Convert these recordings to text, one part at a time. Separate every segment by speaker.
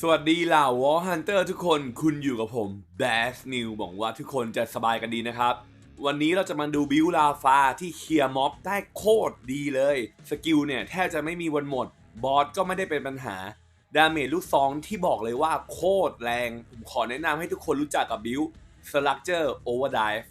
Speaker 1: สวัสดีเหล่าวอลฮันเตอร์ทุกคนคุณอยู่กับผมแบสนิวหวังว่าทุกคนจะสบายกันดีนะครับ วันนี้เราจะมาดูบิวลาฟาที่เคลียร์ม็อบได้โคตรดีเลย สกิลเนี่ยแทบจะไม่มีวันหมด บอสก็ไม่ได้เป็นปัญหา ดาเมจลูกซองที่บอกเลยว่าโคตรแรง ผมขอแนะนำให้ทุกคนรู้จักกับบิวสลักเจอร์โอเวอร์ไดฟ์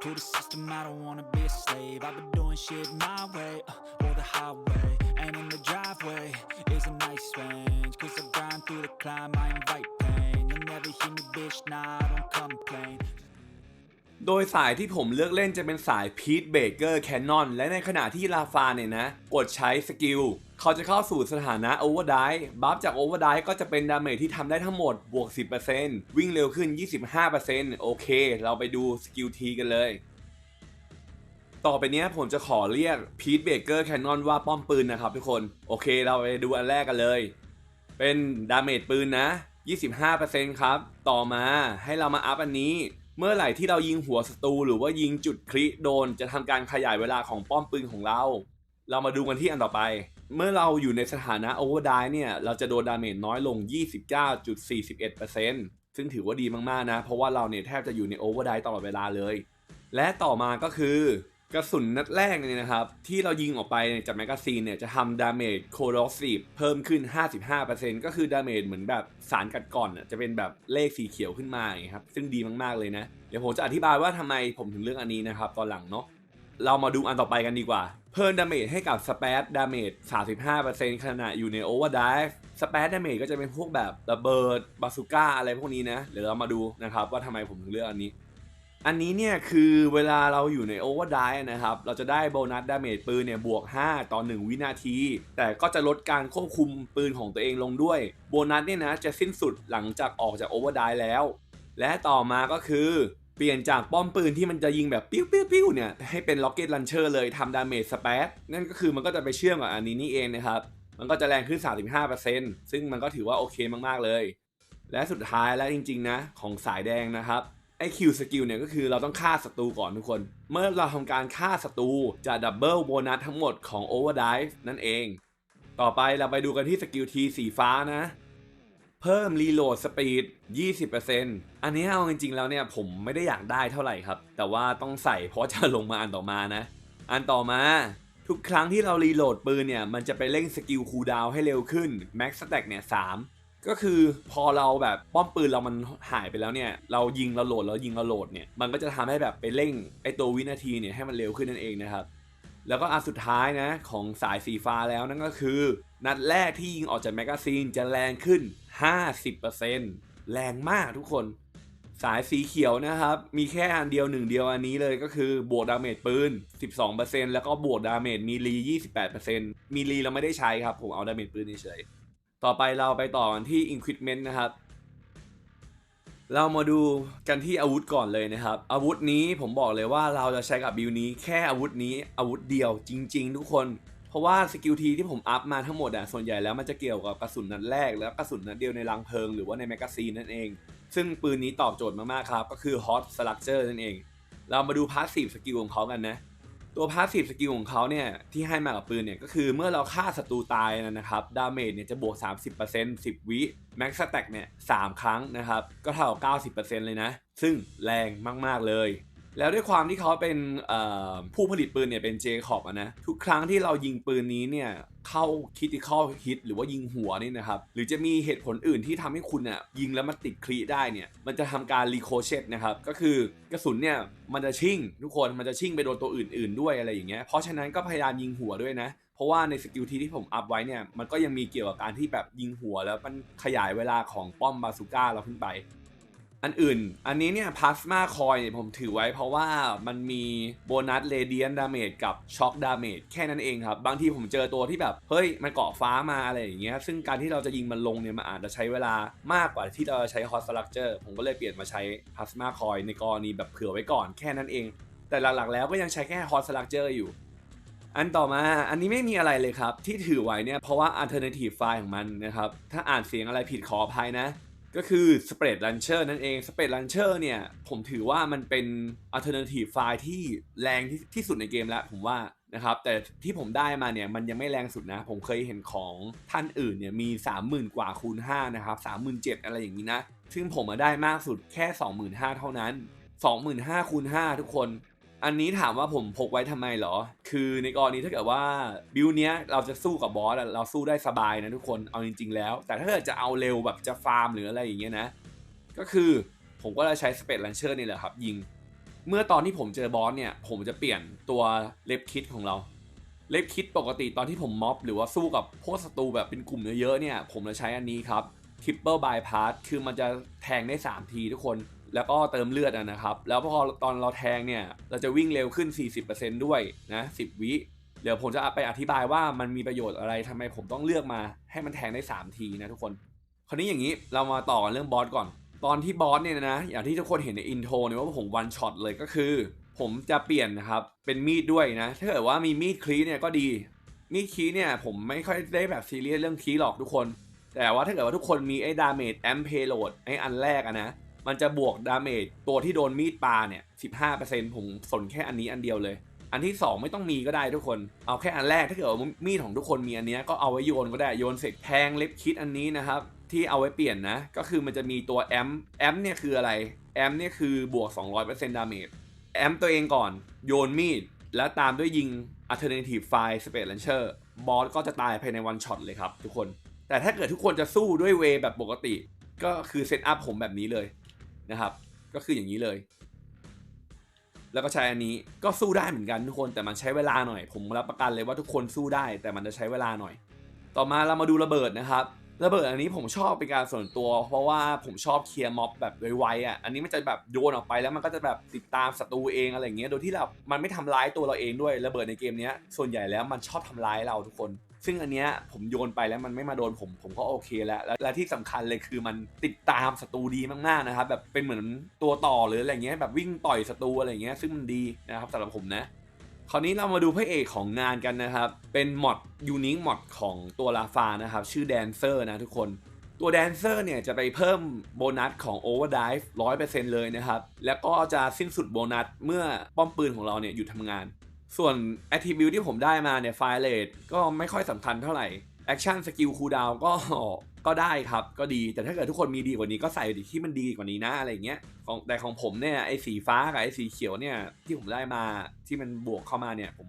Speaker 2: to the system, I don't wanna be a slave. I've been doing shit my way, uh, or the highway. And in the driveway is a nice range. Cause I grind through the climb, I invite pain. You'll never hear me, bitch, nah, I don't complain.
Speaker 1: โดยสายที่ผมเลือกเล่นจะเป็นสายพีทเบเกอร์แคนนอนและในขณะที่ลาฟาเนี่ยนะ กดใช้สกิล เขาจะเข้าสู่สถานะโอเวอร์ไดบัฟจากโอเวอร์ไดก็จะเป็นดาเมจที่ทำได้ทั้งหมดบวก 10%วิ่งเร็วขึ้น 25%โอเค เราไปดูสกิลทีกันเลยต่อไปนี้ผมจะขอเรียกพีทเบเกอร์แคนนอนว่าป้อมปืนนะครับทุกคน โอเคเราไปดูอันแรกกันเลย เป็นดาเมจปืนนะ 25%ครับ ต่อมาให้เรามาอัพอันนี้ เมื่อไหร่ที่เรายิงหัวศัตรูหรือว่ายิงจุดคลิโดนจะทำการขยายเวลาของป้อมปืนของเรา เรามาดูกันที่อันต่อไป เมื่อเราอยู่ในสถานะโอเวอร์ไดเนี่ยเราจะโดนดาเมจน้อยลง 29.41%ซึ่งถือว่าดีมากๆนะ เพราะว่าเราเนี่ยแทบจะอยู่ในโอเวอร์ไดตลอดเวลาเลย และต่อมาก็คือ กระสุนนัดแรกเนี่ยนะครับ ที่เรายิงออกไปจากแมกกาซีนเนี่ยจะทำดาเมจโคโรซีฟเพิ่มขึ้น 55%ก็คือดาเมจเหมือนแบบสารกัดก่อนน่ะจะเป็นแบบเลขสีเขียวขึ้นมาอย่างนี้ครับ ซึ่งดีมากๆเลยนะ เดี๋ยวผมจะอธิบายว่าทำไมผมถึงเลือกอันนี้นะครับ ตอนหลังเนาะเรามาดูอันต่อไปกันดีกว่า เพิ่มดาเมจให้กับสเปซดาเมจ 35%ขณะอยู่ในโอเวอร์ไดฟ์สเปซดาเมจก็จะเป็นพวกแบบระเบิดบาซูก้าอะไรพวกนี้นะเดี๋ยวเรามาดูนะครับว่าทำไมผมถึงเลือกอันนี้ อันนี้เนี่ยคือเวลาเราอยู่ในโอเวอร์ไดนะครับ เราจะได้โบนัสดาเมจปืนเนี่ยบวก 5 ต่อ 1 วินาที แต่ก็จะลดการควบคุมปืนของตัวเองลงด้วย โบนัสเนี่ยนะจะสิ้นสุดหลังจากออกจากโอเวอร์ไดแล้ว และต่อมาก็คือเปลี่ยนจากป้อมปืนที่มันจะยิงแบบปิ้วปิ้วปิ้วเนี่ยให้เป็นล็อกเก็ตลันเชอร์เลยทำดาเมจสเปซนั่นก็คือมันก็จะไปเชื่อมกับอันนี้นี่เองนะครับ มันก็จะแรงขึ้น 35%ซึ่งมันก็ถือว่าโอเคมากๆเลย และสุดท้ายและจริง ๆนะของสายแดงนะครับ ไอคิวสกิลเนี่ยก็คือเราต้องฆ่าศัตรูก่อนทุกคน เมื่อเราทำการฆ่าศัตรูจะดับเบิลโบนัสทั้งหมดของ Overdrive นั่นเอง ต่อไปเราไปดูกันที่สกิลทีสีฟ้านะ เพิ่มรีโหลดสปีด 20%อันนี้เอาจริงๆแล้วเนี่ยผมไม่ได้อยากได้เท่าไหร่ครับ แต่ว่าต้องใส่เพราะจะลงมาอันต่อมานะ อันต่อมาทุกครั้งที่เรารีโหลดปืนเนี่ยมันจะไปเร่งสกิลคูลดาวให้เร็วขึ้น Max Stack เนี่ย3 ก็คือพอเราแบบป้อมปืนเรามันหายไปแล้วเนี่ย เรายิงเราโหลดแล้วยิงเราโหลดเนี่ยมันก็จะทำให้แบบไปเร่งไอตัววินาทีเนี่ยให้มันเร็วขึ้นนั่นเองนะครับ แล้วก็อันสุดท้ายนะของสายสีฟ้าแล้วนั่นก็คือ นัดแรกที่ยิงออกจากแมกกาซีนจะแรงขึ้น 50%แรงมากทุกคนสายสีเขียวนะครับ มีแค่อันเดียวหนึ่งเดียวอันนี้เลยก็คือบวกดาเมจปืน 12%แล้วก็บวกดาเมจมีลี28%มีลีเราไม่ได้ใช้ครับ ผมเอาดาเมจปืนเฉย ต่อไปเราไปต่อกันที่ Equipment นะครับ เรามาดูกันที่อาวุธก่อนเลยนะครับ อาวุธนี้ผมบอกเลยว่าเราจะใช้กับบิลนี้แค่อาวุธนี้อาวุธเดียวจริง ๆ ทุกคน เพราะว่าสกิลทีที่ผมอัพมาทั้งหมดอะส่วนใหญ่แล้วมันจะเกี่ยวกับกระสุนนัดแรก แล้วกระสุนนัดเดียวในรังเพลิงหรือว่าในแมกกาซีนนั่นเอง ซึ่งปืนนี้ตอบโจทย์มากๆครับก็คือ Hot Structure นั่นเอง เรามาดูพาสซีฟสกิลของเขากันนะ ตัวพาสซีฟสกิลของเขาเนี่ยที่ให้มากับปืนเนี่ยก็คือเมื่อเราฆ่าศัตรูตายนะครับดาเมจเนี่ยจะบวก 30% 10 วิแม็กซ์แต็กเนี่ย3ครั้งนะครับก็เท่ากับ90%เลยนะ ซึ่งแรงมากๆเลย แล้วด้วยความที่เขาเป็นผู้ผลิตปืนเนี่ยเป็นเจคอบนะทุกครั้งที่เรายิงปืนนี้เนี่ยเข้าคิติคอลฮิตหรือว่ายิงหัวนี่นะครับหรือจะมีเหตุผลอื่นที่ทำให้คุณอะยิงแล้วมันติดคลีได้เนี่ยมันจะทำการรีโคเชตนะครับก็คือกระสุนเนี่ยมันจะชิ่ง ทุกคนมันจะชิ่งไปโดนตัวอื่น ๆ ด้วยอะไรอย่างเงี้ยเพราะฉะนั้นก็พยายามยิงหัวด้วยนะเพราะว่าในสกิลทีที่ผมอัพไว้เนี่ยมันก็ยังมีเกี่ยวกับการที่แบบยิงหัวแล้วมันขยายเวลาของป้อมบาซูก้าเราขึ้นไป อันอื่น อันนี้เนี่ยพลาสมาคอยผมถือไว้เพราะว่ามันมีโบนัสเรเดียนดาเมจกับช็อคดาเมจแค่นั้นเองครับ บางทีผมเจอตัวที่แบบ เฮ้ย มันเกาะฟ้ามาอะไรอย่างเงี้ยซึ่งการที่เราจะยิงมันลงเนี่ยมันอาจจะใช้เวลามากกว่าที่เราจะใช้ฮอสลักเจอร์ผมก็เลยเปลี่ยนมาใช้พลาสมาคอยในกรณีแบบเผื่อไว้ก่อนแค่นั้นเอง แต่หลักๆแล้วก็ยังใช้แค่ฮอสลักเจอร์อยู่อันต่อมาอันนี้ไม่มีอะไรเลยครับ ที่ถือไว้เนี่ยเพราะว่า alternative file ของมันนะครับ ถ้าอ่านเสียงอะไรผิดขออภัยนะ ก็คือ spread launcher นั่นเอง spread launcher เนี่ย ผมถือว่ามันเป็น alternative file ที่แรงที่ที่สุดในเกมแล้ว ผมว่านะครับ แต่ที่ผมได้มาเนี่ย มันยังไม่แรงสุดนะ ผมเคยเห็นของท่านอื่นเนี่ย มี 30,000 กว่าคูณ 5 นะครับ 37,000 อะไรอย่างนี้นะ ซึ่งผมมาได้มากสุดแค่ 25,000 เท่านั้น 25,000คูณ 5 ทุกคน อันนี้ถามว่าผมพกไว้ทำไมเหรอ คือในกรณีถ้าเกิดว่าบิลเนี้ยเราจะสู้กับบอสเราสู้ได้สบายนะทุกคน เอาจริง ๆ แล้ว แต่ถ้าเกิดจะเอาเร็วแบบจะฟาร์มหรืออะไรอย่างเงี้ยนะ ก็คือผมก็จะใช้สเปซลันเชอร์นี่แหละครับยิง เมื่อตอนที่ผมเจอบอสเนี่ย ผมจะเปลี่ยนตัวเล็บคิดของเรา เล็บคิดปกติตอนที่ผมม็อบ หรือว่าสู้กับพวกศัตรูแบบเป็นกลุ่มเยอะๆเนี่ย ผมจะใช้อันนี้ครับ triple bypass คือมันจะแทงได้ 3 ทีทุกคน แล้วก็เติมเลือดนะครับ แล้วพอตอนเราแทงเนี่ย เราจะวิ่งเร็วขึ้น 40%ด้วยนะ10 วิเดี๋ยวผมจะไปอธิบายว่ามันมีประโยชน์อะไรทำไมผมต้องเลือกมา ให้มันแทงได้ 3 ทีนะทุกคน คราวนี้อย่างนี้เรามาต่อกันเรื่องบอสก่อน ตอนที่บอสเนี่ยนะ อย่างที่ทุกคนเห็นในอินโทรเนี่ยว่าผมวันช็อตเลยก็คือ ผมจะเปลี่ยนนะครับ เป็นมีดด้วยนะ ถ้าเกิดว่ามีมีดคลีเนี่ยก็ดี มีดคีเนี่ยผมไม่ค่อยได้แบบซีเรียสเรื่องคีหรอกทุกคน แต่ว่าถ้าเกิดว่าทุกคนมีไอ้ดาเมจแอมเพโลดไอ้อันแรกอะนะ มันจะบวกดาเมจตัวที่โดนมีดปาเนี่ย15%ผมสนแค่อันนี้อันเดียวเลย อันที่ 2 ไม่ต้องมีก็ได้ทุกคน เอาแค่อันแรกถ้าเกิดมีดของทุกคนมีอันนี้ก็เอาไว้โยนก็ได้โยนเสร็จแทงเล็บคิดอันนี้นะครับที่เอาไว้เปลี่ยนนะ ก็คือมันจะมีตัวแอมแอมเนี่ยคืออะไรแอมเนี่ยคือบวก 200%ดาเมจแอมตัวเองก่อนโยนมีด แล้วตามด้วยยิง alternative fire space launcher บอสก็จะตายภายในวันช็อตเลยครับทุกคน แต่ถ้าเกิดทุกคนจะสู้ด้วยเวแบบปกติ ก็คือเซตอัพผมแบบนี้เลย นะครับ ก็คืออย่างนี้เลย แล้วก็ใช้อันนี้ก็สู้ได้เหมือนกันทุกคนแต่มันใช้เวลาหน่อย ผมรับประกันเลยว่าทุกคนสู้ได้ แต่มันจะใช้เวลาหน่อย ต่อมาเรามาดูระเบิดนะครับระเบิดอันนี้ผมชอบเป็นการส่วนตัว เพราะว่าผมชอบเคลียร์ม็อบแบบไวๆอะอันนี้มันจะแบบโยนออกไปแล้วมันก็จะแบบติดตามศัตรูเองอะไรอย่างเงี้ยโดยที่เรามันไม่ทำร้ายตัวเราเองด้วยระเบิดในเกมนี้ส่วนใหญ่แล้วมันชอบทำร้ายเราทุกคน ซึ่งอันเนี้ยผมโยนไปแล้วมันไม่มาโดนผมผมก็โอเคแล้ว และและที่สำคัญเลยคือมันติดตามศัตรูดีมากๆนะครับแบบเป็นเหมือนตัวต่อหรืออะไรเงี้ยแบบวิ่งต่อยศัตรูอะไรเงี้ยซึ่งมันดีนะครับสำหรับผมนะคราวนี้เรามาดูพระเอกของงานกันนะครับ เป็นมอดยูนิคมอดของตัวลาฟานะครับ ชื่อแดนเซอร์นะทุกคน ตัวแดนเซอร์เนี่ยจะไปเพิ่มโบนัสของ Overdrive 100%เลยนะครับ แล้วก็จะสิ้นสุดโบนัสเมื่อป้อมปืนของเราเนี่ยหยุดทำงาน ส่วน Attribute ที่ผมได้มาเนี่ย Fire Rate ก็ไม่ค่อยสำคัญเท่าไหร่ Action Skill Cooldown ก็ก็ได้ครับก็ดีแต่ถ้าเกิดทุกคนมีดีกว่านี้ก็ใส่ดิที่มันดีกว่านี้นะอะไรเงี้ยของแต่ของผมเนี่ยไอ้สีฟ้ากับไอ้สีเขียวเนี่ยที่ผมได้มาที่มันบวกเข้ามาเนี่ยผม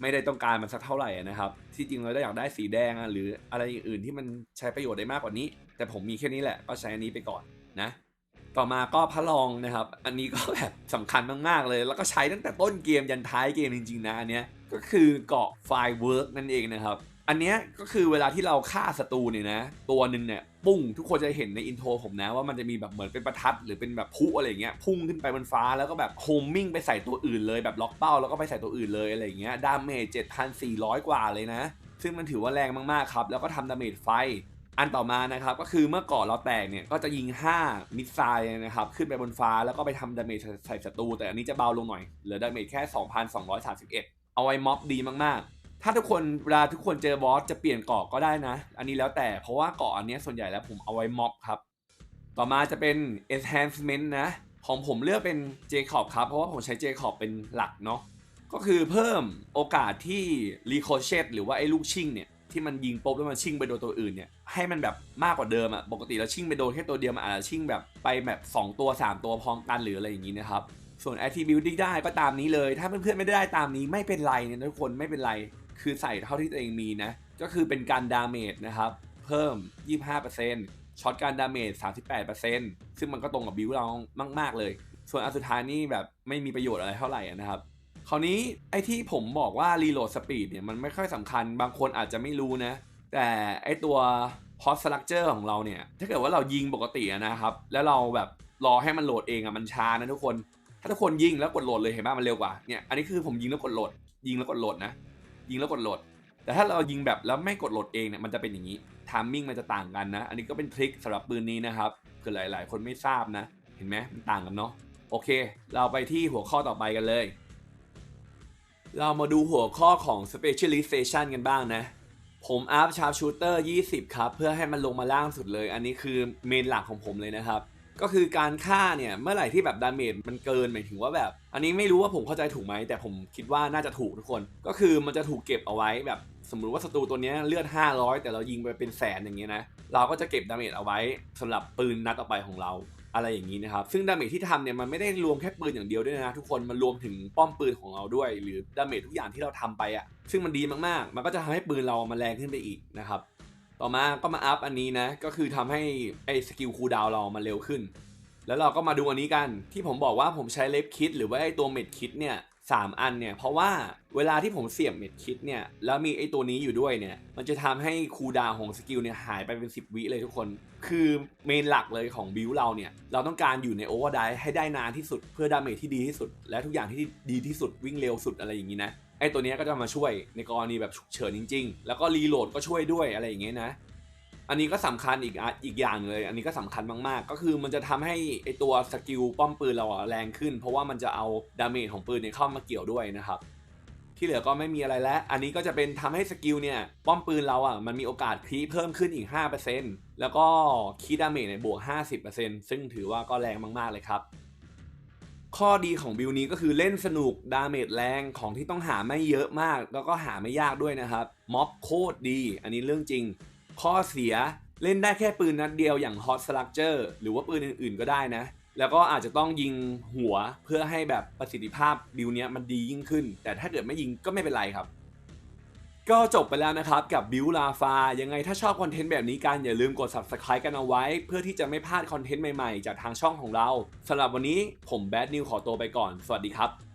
Speaker 1: ไม่ได้ต้องการมันสักเท่าไหร่นะครับ ที่จริงเราได้อยากได้สีแดงอะหรืออะไรอื่นที่มันใช้ประโยชน์ได้มากกว่านี้ แต่ผมมีแค่นี้แหละก็ใช้อันนี้ไปก่อนนะ ต่อมาก็พระรองนะครับ อันนี้ก็แบบสำคัญมากๆเลย แล้วก็ใช้ตั้งแต่ต้นเกมยันท้ายเกมจริงๆนะอันเนี้ยก็คือเกาะไฟเวิร์กนั่นเองนะครับ อันเนี้ยก็คือเวลาที่เราฆ่าศัตรูเนี่ยนะ ตัวหนึ่งเนี่ยปุ้งทุกคนจะเห็นในอินโทรผมนะว่ามันจะมีแบบเหมือนเป็นประทัดหรือเป็นแบบพุอะไรเงี้ยพุ่งขึ้นไปบนฟ้าแล้วก็แบบโฮมมิ่งไปใส่ตัวอื่นเลยแบบล็อกเป้าแล้วก็ไปใส่ตัวอื่นเลยอะไรเงี้ยดาเมจ7,400 กว่าเลยนะ ซึ่งมันถือว่าแรงมากๆครับแล้วก็ทำดาเมจไฟ อันต่อมานะครับก็คือเมื่อเกาะเราแตกเนี่ยก็จะยิง 5 มิสไซล์นะครับขึ้นไปบนฟ้าแล้วก็ไปทำดาเมจใส่ศัตรูแต่อันนี้จะเบาลงหน่อยเหลือดาเมจแค่ 2,231 เอาไว้ม็อบดีมากๆ ถ้าทุกคนเวลาทุกคนเจอบอสจะเปลี่ยนเกาะก็ได้นะ อันนี้แล้วแต่เพราะว่าเกาะอันนี้ส่วนใหญ่แล้วผมเอาไว้ม็อบครับ ต่อมาจะเป็น enhancement นะของผมเลือกเป็น j c o b ครับเพราะว่าผมใช้ j c o b เป็นหลักเนาะก็คือเพิ่มโอกาสที่ ricochet หรือว่าไอ้ลูกชิ่งเนี่ย ที่มันยิงปุ๊บแล้วมันชิ่งไปโดนตัวอื่นเนี่ยให้มันแบบมากกว่าเดิมอะปกติเราชิ่งไปโดนแค่ตัวเดียวมันอาจจะชิ่งแบบไปแบบ 2 ตัว 3 ตัวพร้อมกันหรืออะไรอย่างนี้นะครับส่วน attribute ที่ได้ก็ตามนี้เลย ถ้าเพื่อนๆไม่ได้ตามนี้ไม่เป็นไรเนี่ยทุกคนไม่เป็นไรคือใส่เท่าที่ตัวเองมีนะก็คือเป็นการดาเมจนะครับเพิ่ม 25%ช็อตการดาเมจ 38%ซึ่งมันก็ตรงกับบิวเรามาก ๆเลย ส่วนอันสุดท้ายนี่แบบไม่มีประโยชน์อะไรเท่าไหร่นะครับ คราวนี้ไอ้ที่ผมบอกว่ารีโหลดสปีดเนี่ยมันไม่ค่อยสำคัญบางคนอาจจะไม่รู้นะ แต่ไอ้ตัว hot structure ของเราเนี่ย ถ้าเกิดว่าเรายิงปกตินะครับ แล้วเราแบบรอให้มันโหลดเองอะมันช้านะทุกคน ถ้าทุกคนยิงแล้วกดโหลดเลยเห็นไหมมันเร็วกว่าเนี่ยอันนี้คือผมยิงแล้วกดโหลด ยิงแล้วกดโหลดนะ ยิงแล้วกดโหลด แต่ถ้าเรายิงแบบแล้วไม่กดโหลดเองเนี่ยมันจะเป็นอย่างนี้ทามมิ่งมันจะต่างกันนะ อันนี้ก็เป็นทริคสำหรับปืนนี้นะครับเผื่อหลาย ๆ คนไม่ทราบนะ เห็นไหมมันต่างกันเนาะโอเค เราไปที่หัวข้อต่อไปกันเลย เรามาดูหัวข้อของ specialization กันบ้างนะ ผมอัพชาร์ปชูเตอร์ 20 ครับ เพื่อให้มันลงมาล่างสุดเลย อันนี้คือเมนหลักของผมเลยนะครับ ก็คือการฆ่าเนี่ย เมื่อไหร่ที่แบบดาเมจมันเกินหมายถึงว่าแบบ อันนี้ไม่รู้ว่าผมเข้าใจถูกไหม แต่ผมคิดว่าน่าจะถูกทุกคน ก็คือมันจะถูกเก็บเอาไว้แบบสมมุติว่าศัตรูตัวเนี้ยเลือด 500 แต่เรายิงไปเป็นแสนอย่างเงี้ยนะ เราก็จะเก็บดาเมจเอาไว้สำหรับปืนนัดต่อไปของเรา อะไรอย่างนี้นะครับ ซึ่งดาเมจที่ทำเนี่ยมันไม่ได้รวมแค่ปืนอย่างเดียวด้วยนะทุกคน มันรวมถึงป้อมปืนของเราด้วย หรือดาเมจทุกอย่างที่เราทำไปอะ่ะ ซึ่งมันดีมากๆ มันก็จะทำให้ปืนเรามันแรงขึ้นไปอีกนะครับ ต่อมาก็มาอัพอันนี้นะ ก็คือทำให้ไอ้สกิลคูลดาวเรามันเร็วขึ้น แล้วเราก็มาดูอันนี้กัน ที่ผมบอกว่าผมใช้เล็บคิดหรือว่าไอ้ตัวเม็ดคิดเนี่ย สามอันเนี่ย เพราะว่าเวลาที่ผมเสียบเม็ดคิดเนี่ย แล้วมีไอ้ตัวนี้อยู่ด้วยเนี่ย มันจะทำให้คูดาวของสกิลเนี่ยหายไปเป็น 10 วิเลยทุกคน คือเมนหลักเลยของบิวเราเนี่ย เราต้องการอยู่ในโอเวอร์ไดให้ได้นานที่สุด เพื่อดาเมจที่ดีที่สุด และทุกอย่างที่ดีที่สุดวิ่งเร็วสุดอะไรอย่างนี้นะไอ้ตัวเนี้ยก็จะมาช่วยในกรณีแบบฉุกเฉินจริง ๆ แล้วก็รีโหลดก็ช่วยด้วยอะไรอย่างเงี้ยนะ อันนี้ก็สำคัญอีกอะอีกอย่างเลย อันนี้ก็สำคัญมากๆ ก็คือมันจะทำให้ไอตัวสกิลป้อมปืนเราอะแรงขึ้น เพราะว่ามันจะเอาดาเมจของปืนเนี่ยเข้ามาเกี่ยวด้วยนะครับ ที่เหลือก็ไม่มีอะไรแล้ว อันนี้ก็จะเป็นทำให้สกิลเนี่ยป้อมปืนเราอะมันมีโอกาสครีเพิ่มขึ้นอีก 5%แล้วก็คีดาเมจเนี่ยบวก 50%ซึ่งถือว่าก็แรงมากๆเลยครับข้อดีของบิลนี้ก็คือเล่นสนุกดาเมจแรงของที่ต้องหาไม่เยอะมาก แล้วก็หาไม่ยากด้วยนะครับม็อบโคตรดี อันนี้เรื่องจริง ข้อเสียเล่นได้แค่ปืนนัดเดียวอย่าง Hot Structure หรือว่าปืนอื่นๆก็ได้นะ แล้วก็อาจจะต้องยิงหัวเพื่อให้แบบประสิทธิภาพบิลเนี้ยมันดียิ่งขึ้น แต่ถ้าเกิดไม่ยิงก็ไม่เป็นไรครับ ก็จบไปแล้วนะครับกับบิวลาฟายังไงถ้าชอบคอนเทนต์แบบนี้กันอย่าลืมกด subscribe กันเอาไว้ เพื่อที่จะไม่พลาดคอนเทนต์ใหม่ๆ จากทางช่องของเราสำหรับวันนี้ผมแบดนิวขอตัวไปก่อน สวัสดีครับ